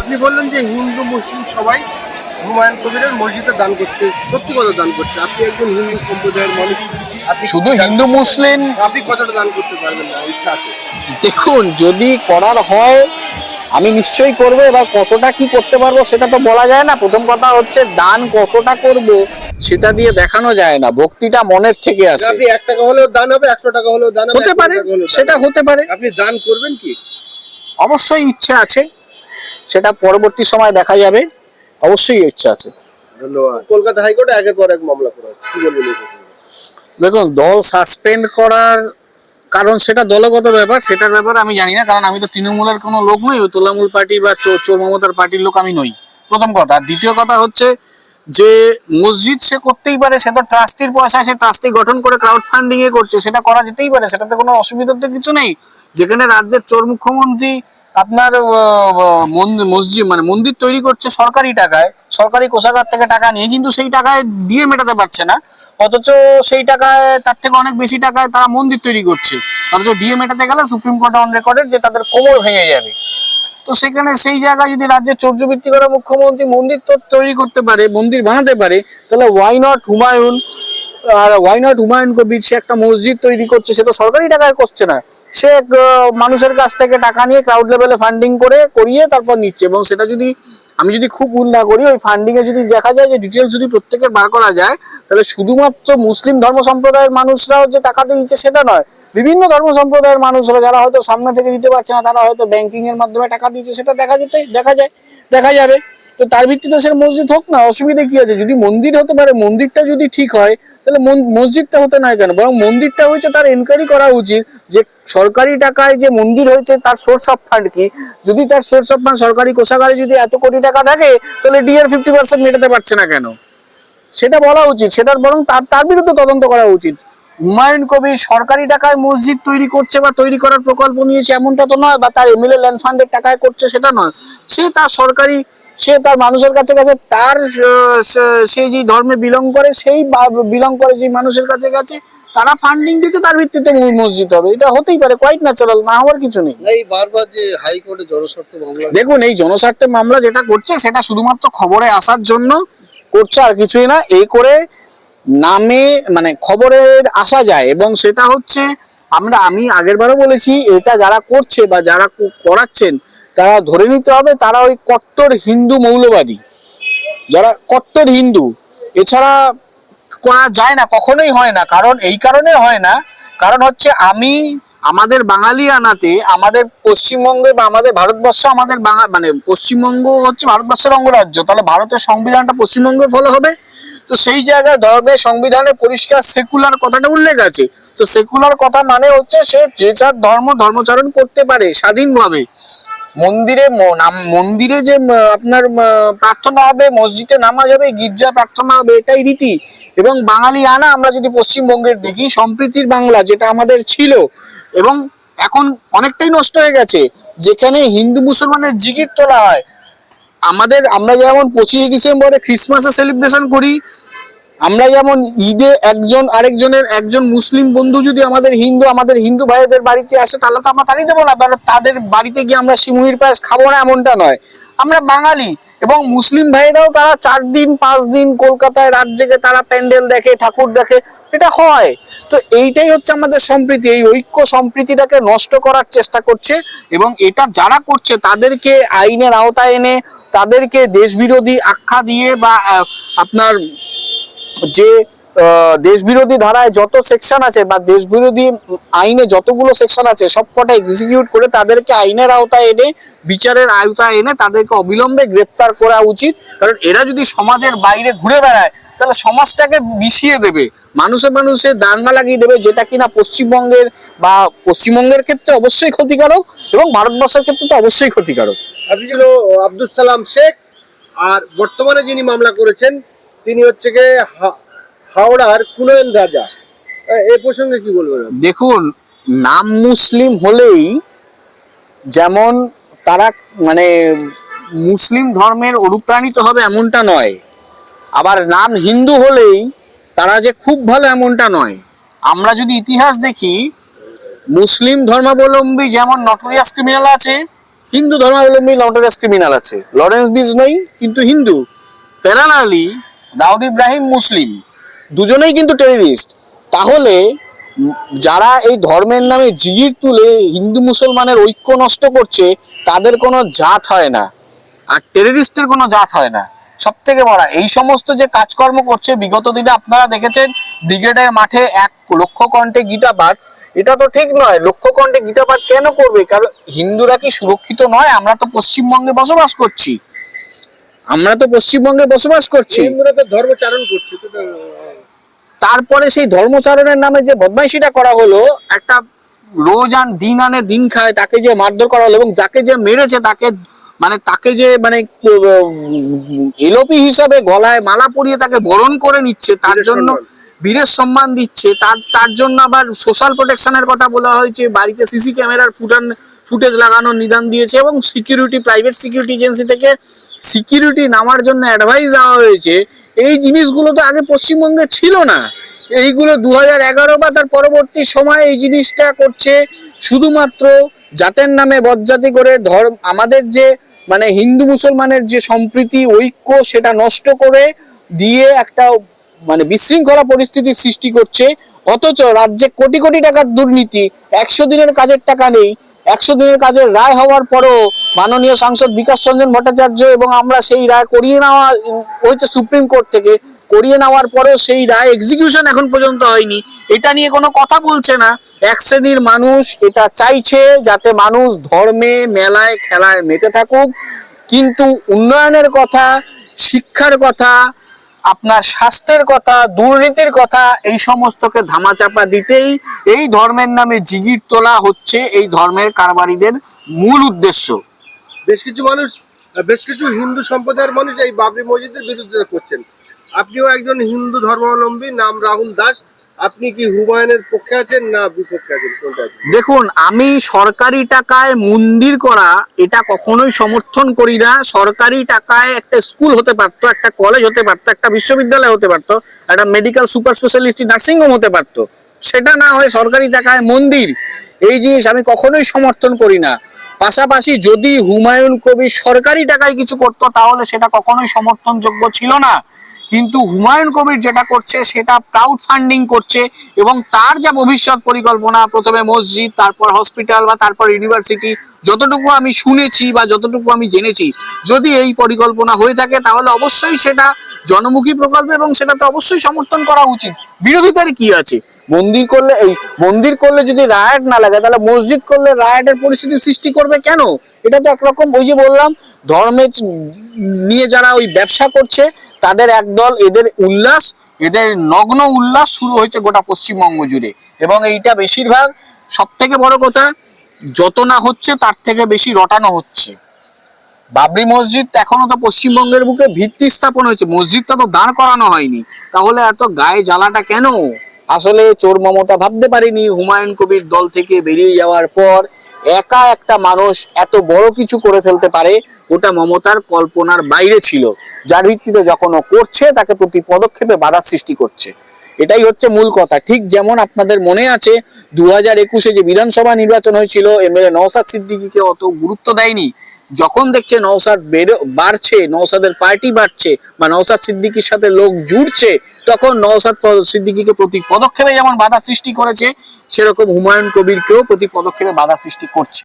আপনি বললেন যে হিন্দু মুসলিম সবাই হুমায়ুন কবিরের মসজিদে দান করছে সত্যি কথা দান করছে। আপনি একজন হিন্দু সম্প্রদায়ের মানুষ শুধু হিন্দু মুসলিম? আপনি কতটা দান করতে পারবেন না ইচ্ছা আছে। দেখুন যদি করার হয় আমি নিশ্চয়ই করব এবার কতটা কি করতে পারব সেটা তো বলা যায় না। প্রথম কথা হচ্ছে দান কতটা করব সেটা দিয়ে দেখানো যায় না ভক্তিটা মনের থেকে আসে। আপনি এক টাকা হলেও দান হবে একশো টাকা হলেও দান হবে হতে পারে সেটা হতে পারে। আপনি দান করবেন কি? অবশ্যই ইচ্ছে আছে। সেটা পরবর্তী সময় দেখা যাবে। অবশ্যই ইচ্ছা আছে। ধন্যবাদ। কলকাতা হাইকোর্টে একের পর এক মামলা করা কি বলবেন দেখুন দল সাসপেন্ড করার কারণ সেটা দলগত ব্যাপার সেটার ব্যাপার আমি জানি না কারণ আমি তো তৃণমূলের কোনো লোক নই ওই তোলামূল পার্টি বা চোর চোর মমতার পার্টির লোক আমি নই। প্রথম কথা। আর দ্বিতীয় কথা হচ্ছে যে মসজিদ সে করতেই পারে সে তো ট্রাস্টির পয়সা সে ট্রাস্টি গঠন করে ক্রাউড ফান্ডিং এ করছে সেটা করা যেতেই পারে সেটাতে কোনো অসুবিধার তো কিছু নেই। যেখানে রাজ্যের চোর মুখ্যমন্ত্রী আপনার মসজিদ মানে মন্দির তৈরি করছে সরকারি টাকায়, সরকারি কোষাগার থেকে টাকা নিয়ে, কিন্তু সেই টাকায় দিয়ে মেটাতে পারছে না। অথচ সেই টাকায়, তার থেকে অনেক বেশি টাকায় তারা মন্দির তৈরি করছে। অথচ ডিএ মেটাতে গেলে সুপ্রিম কোর্টে অন রেকর্ডের যে তাদের কোমর ভেঙে যাবে। তো সেখানে সেই জায়গায় যদি রাজ্যের চর্যবৃত্তি করা মুখ্যমন্ত্রী মন্দির তো তৈরি করতে পারে, মন্দির বানাতে পারে, তাহলে ওয়াই নট হুমায়ুন আর ওয়াই নট হুমায়ুন কবির? সে একটা মসজিদ তৈরি করছে, সে তো সরকারি টাকায় করছে না। সে মানুষের কাছ থেকে টাকা নিয়ে ক্রাউড লেভেলে ফান্ডিং করে, করিয়ে তারপর নিচ্ছে। এবং সেটা যদি, আমি যদি খুব ভুল না করি, ওই ফান্ডিং এ যদি দেখা যায় যে ডিটেলস যদি প্রত্যেকে বার করা যায়, তাহলে শুধুমাত্র মুসলিম ধর্ম সম্প্রদায়ের মানুষরাও যে টাকা দিচ্ছে সেটা নয়। বিভিন্ন ধর্ম সম্প্রদায়ের মানুষরা, যারা হয়তো সামনে থেকে দিতে পারছে না, তারা হয়তো ব্যাংকিং এর মাধ্যমে টাকা দিচ্ছে সেটা দেখা যেতে, দেখা যায়, দেখা যাবে। তো তার ভিত্তিতে সে মসজিদ হোক না, অসুবিধা কি আছে? যদি মন্দির হতে পারে, মন্দিরটা যদি ঠিক হয়, তাহলে মসজিদটা হতে নয় কেন? বরং মন্দিরটা হয়েছে তার এনকোয়ারি করা উচিত যে সরকারি টাকায় যে মন্দির হয়েছে, তার সোর্স অফ ফান্ড কি? যদি তার সোর্স অফ ফান্ড সরকারি কোষাগারে যদি এত কোটি টাকা থাকে, তাহলে ডিআর ফিফটি পার্সেন্ট মেটাতে পারছে না কেন? সেটা বলা উচিত। সেটার বরং তার তার বিরুদ্ধে তদন্ত করা উচিত। হুমায়ুন কবির সরকারি টাকায় মসজিদ তৈরি করছে বা তৈরি করার প্রকল্প নিয়েছে, এমনটা তো নয়, বা তার এমএলএ ল্যান্ড ফান্ডের টাকায় করছে, সেটা নয়। সে তার সরকারি সে তার মানুষের কাছে কাছে তার সে- যে ধর্মে বিলং করে সেই বিলং করে যে মানুষের কাছে গেছে তারা ফান্ডিং দিচ্ছে তার ভিত্তিতে মসজিদ হবে। এটা হতেই পারে কোয়াইট ন্যাচারাল না হওয়ার কিছু নেই। এই বারবার যে হাইকোর্টে জনস্বার্থ মামলা দেখুন এই জনস্বার্থে মামলা যেটা করছে সেটা শুধুমাত্র খবরে আসার জন্য করছে আর কিছুই না এই করে নামে মানে খবরের আসা যায়। এবং সেটা হচ্ছে আমরা আমি আগের বারও বলেছি এটা যারা করছে বা যারা করাচ্ছেন তারা ধরে নিতে হবে তারা ওই কট্টর হিন্দু মৌলবাদী। যারা কট্টর হিন্দু, এছাড়া করা যায় না, কখনোই হয় না। কারণ এই কারণে হয় না। কারণ হচ্ছে আমি আমাদের বাঙালি আনাতে আমাদের পশ্চিমবঙ্গে বা আমাদের ভারতবর্ষ আমাদের বাঙা মানে পশ্চিমবঙ্গ হচ্ছে ভারতবর্ষের অঙ্গরাজ্য। তাহলে ভারতের সংবিধানটা পশ্চিমবঙ্গে ফলো হবে। তো সেই জায়গায় ধর্মের সংবিধানে পরিষ্কার সেকুলার কথাটা উল্লেখ আছে। তো সেকুলার কথা মানে হচ্ছে সে যে যার ধর্ম ধর্মচারণ করতে পারে স্বাধীনভাবে। মন্দিরে মন্দিরে যে আপনার প্রার্থনা হবে, মসজিদে নামাজ হবে, গির্জা প্রার্থনা হবে, এটাই রীতি। এবং বাঙালি আনা আমরা যদি পশ্চিমবঙ্গের দেখি, সম্প্রীতির বাংলা যেটা আমাদের ছিল, এবং এখন অনেকটাই নষ্ট হয়ে গেছে। যেখানে হিন্দু মুসলমানের জিগির তোলা হয়, আমাদের, আমরা যেমন পঁচিশে ডিসেম্বরে ক্রিসমাসে সেলিব্রেশন করি আমরা যেমন ঈদে একজন আরেকজনের একজন মুসলিম বন্ধু যদি আমাদের হিন্দু আমাদের হিন্দু ভাইদের বাড়িতে আসে, তাহলে তো আমরা তাড়িয়ে দেবো না তাহলে তাদের বাড়িতে গিয়ে আমরা শিমুহির পায়েস খাব না এমনটা নয়। আমরা বাঙালি এবং মুসলিম ভাইরাও তারা চার দিন, পাঁচ দিন কলকাতায় রাত জেগে তারা প্যান্ডেল দেখে, ঠাকুর দেখে, এটা হয়। তো এইটাই হচ্ছে আমাদের সম্প্রীতি, এই ঐক্য সম্প্রীতিটাকে নষ্ট করার চেষ্টা করছে এবং এটা যারা করছে তাদেরকে আইনের আওতায় এনে, তাদেরকে দেশবিরোধী আখ্যা দিয়ে বা আপনার যে দেশবিরোধী ধারায় যত সেকশন আছে বা দেশবিরোধী আইনে যতগুলো সেকশন আছে, সবকটা এক্সিকিউট করে তাদেরকে আইনের আওতায় এনে, বিচারের আওতায় এনে তাদেরকে অবিলম্বে গ্রেপ্তার করা উচিত। কারণ এরা যদি সমাজের বাইরে ঘুরে বেড়ায়, তাহলে সমাজটাকে মিশিয়ে দেবে। মানুষে মানুষে দাঙ্গা লাগিয়ে দেবে, যেটা কিনা পশ্চিমবঙ্গের বা পশ্চিমবঙ্গের ক্ষেত্রে অবশ্যই ক্ষতিকারক এবং ভারতবর্ষের ক্ষেত্রে তো অবশ্যই ক্ষতিকারক। ছিল আব্দুল সালাম শেখ আর বর্তমানে যিনি মামলা করেছেন তিনি হচ্ছে গিয়ে হাওড়ার কুনয়ন রাজা। এ প্রসঙ্গে কি বলবেন দেখুন, নাম মুসলিম হলেই যেমন তারা মানে মুসলিম ধর্মের অনুপ্রাণিত হবে এমনটা নয়। আবার নাম হিন্দু হলেই তারা যে খুব ভালো এমনটা নয়। আমরা যদি ইতিহাস দেখি, মুসলিম ধর্মাবলম্বী যেমন নটোরিয়াস ক্রিমিনাল আছে, হিন্দু ধর্মাবলম্বী লন্ডারেস ক্রিমিনাল আছে। লরেন্স বিজনই কিন্তু হিন্দু। প্যারালালি দাউদ ইব্রাহিম মুসলিম, দুজনেই কিন্তু টেররিস্ট তাহলে যারা এই ধর্মের নামে জিগির তুলে হিন্দু মুসলমানের ঐক্য নষ্ট করছে, তাদের কোনো জাত হয় না। আর টেরিস্টের কোনো জাত হয় না। সব থেকে বড়, এই সমস্ত যে কাজকর্ম করছে, বিগত দিনে আপনারা দেখেছেন, ব্রিগেডের মাঠে এক লক্ষ কণ্ঠে গীতাপাঠ। এটা তো ঠিক নয় লক্ষ কণ্ঠে গীতাপাঠ কেন করবে? কারণ হিন্দুরা কি সুরক্ষিত নয়? আমরা তো পশ্চিমবঙ্গে বসবাস করছি। আমরা তো পশ্চিমবঙ্গে বসবাস করছি হিন্দুরা তো ধর্মচারণ করছে তারপরে সেই ধর্মচারণের নামে যে বদমাইশিটা করা হলো একটা রোজ আন দিন আনে দিন খায় তাকে যে মারধর করা হলো এবং যাকে যে মেরেছে তাকে মানে তাকে যে মানে এলোপি হিসাবে গলায় মালা পরিয়ে তাকে বরণ করে নিচ্ছে তার জন্য। বীরের সম্মান দিচ্ছে তার তার জন্য আবার সোশ্যাল প্রোটেকশনের কথা বলা হয়েছে বাড়িতে সিসি ক্যামেরার ফুটান ফুটেজ লাগানোর নিদান দিয়েছে এবং সিকিউরিটি, প্রাইভেট সিকিউরিটি এজেন্সি থেকে সিকিউরিটি নামার জন্য অ্যাডভাইস দেওয়া হয়েছে। এই জিনিসগুলো তো আগে পশ্চিমবঙ্গে ছিল না। এইগুলো দু হাজার এগারো বা তার পরবর্তী সময় এই জিনিসটা করছে শুধুমাত্র জাতের নামে বজ্জাতি করে ধর্ম, আমাদের যে মানে হিন্দু মুসলমানের যে সম্প্রীতি, ঐক্য, সেটা নষ্ট করে দিয়ে একটা মানে বিশৃঙ্খলা পরিস্থিতির সৃষ্টি করছে। অথচ রাজ্যে কোটি কোটি টাকার দুর্নীতি, একশো দিনের কাজের টাকা নেই। একশো দিনের কাজের রায় হওয়ার পরও মাননীয় সাংসদ বিকাশ রঞ্জন ভট্টাচার্য এবং আমরা সেই রায় করিয়ে নেওয়া হয়েছে সুপ্রিম কোর্ট থেকে করিয়ে নেওয়ার পরেও সেই রায় এক্সিকিউশন এখন পর্যন্ত হয়নি। এটা নিয়ে কোনো কথা বলছে না। এক শ্রেণির মানুষ এটা চাইছে যাতে মানুষ ধর্মে, মেলায়, খেলায় মেতে থাকুক। কিন্তু উন্নয়নের কথা, শিক্ষার কথা আপনার স্বাস্থ্যের কথা, দুর্নীতির কথা, এই সমস্তকে ধামাচাপা দিতেই এই ধর্মের নামে জিগির তোলা হচ্ছে এই ধর্মের কারবারিদের মূল উদ্দেশ্য। বেশ কিছু মানুষ, বেশ কিছু হিন্দু সম্প্রদায়ের মানুষ এই বাবরি মসজিদের বিরুদ্ধে করছেন। আপনিও একজন হিন্দু ধর্মাবলম্বী, নাম রাহুল দাস। আপনি কি হুমায়ুনের পক্ষে আছেন না বিপক্ষে আছেন? দেখুন, আমি সরকারি টাকায় মন্দির করা এটা কখনোই সমর্থন করি না। সরকারি টাকায় একটা স্কুল হতে পারতো, একটা কলেজ হতে পারতো, একটা বিশ্ববিদ্যালয় হতে পারতো, একটা medical super specialist nursing home হতে পারতো। সেটা না হয় সরকারি টাকায় মন্দির। এই জিনিস আমি কখনোই সমর্থন করি না। পাশাপাশি যদি হুমায়ুন কবির সরকারি টাকায় কিছু করতো, তাহলে সেটা কখনোই সমর্থনযোগ্য ছিল না। কিন্তু হুমায়ুন কবির যেটা করছে, সেটা ক্রাউড ফান্ডিং করছে এবং তার যা ভবিষ্যৎ পরিকল্পনা, প্রথমে মসজিদ, তারপর হসপিটাল বা তারপর ইউনিভার্সিটি যতটুকু আমি শুনেছি বা যতটুকু আমি জেনেছি, যদি এই পরিকল্পনা হয়ে থাকে, তাহলে অবশ্যই সেটা জনমুখী প্রকল্প এবং সেটা তো অবশ্যই সমর্থন করা উচিত। বিরোধিতার কি আছে? মন্দির করলে এই, মন্দির করলে যদি রায়ট না লাগে, তাহলে মসজিদ করলে রায়টের পরিস্থিতি সৃষ্টি করবে কেন? এটা তো একরকম ওই যে বললাম ধর্মের নিয়ে যারা ওই ব্যবসা করছে, তাদের একদল এদের উল্লাস, এদের নগ্ন উল্লাস শুরু হয়েছে গোটা পশ্চিমবঙ্গ জুড়ে। এবং এইটা বেশিরভাগ সব থেকে বড় কথা, যত না হচ্ছে, তার থেকে বেশি রটানো হচ্ছে। বাবরি মসজিদ এখনও তো পশ্চিমবঙ্গের বুকে ভিত্তি স্থাপন হয়েছে। মসজিদটা তো দাঁড় করানো হয়নি। তাহলে এত গায়ে জ্বালাটা কেন? আসলে চোর মমতা ভাবতে পারিনি। হুমায়ুন কবির দল থেকে বেরিয়ে যাওয়ার পর একা একটা মানুষ এত বড় কিছু করে ফেলতে পারে, ওটা মমতার কল্পনার বাইরে ছিল। যার ভিত্তিতে যখন ও করছে, তাকে প্রতি পদক্ষেপে বাধার সৃষ্টি করছে। এটাই হচ্ছে মূল কথা। ঠিক যেমন আপনাদের মনে আছে দু হাজার একুশে যে বিধানসভা নির্বাচন হয়েছিল, এম এল এ নওসাদ সিদ্দিকিকে অত গুরুত্ব দেয়নি যখন দেখছে নওসাদ বেড়ে বাড়ছে, নওসাদের পার্টি বাড়ছে বা নওসাদ সিদ্দিকির সাথে লোক জুড়ছে, তখন নওসাদ সিদ্দিকিকে প্রতি পদক্ষেপে যেমন বাধা সৃষ্টি করেছে, সেরকম হুমায়ুন কবিরকেও প্রতি পদক্ষেপে বাধা সৃষ্টি করছে।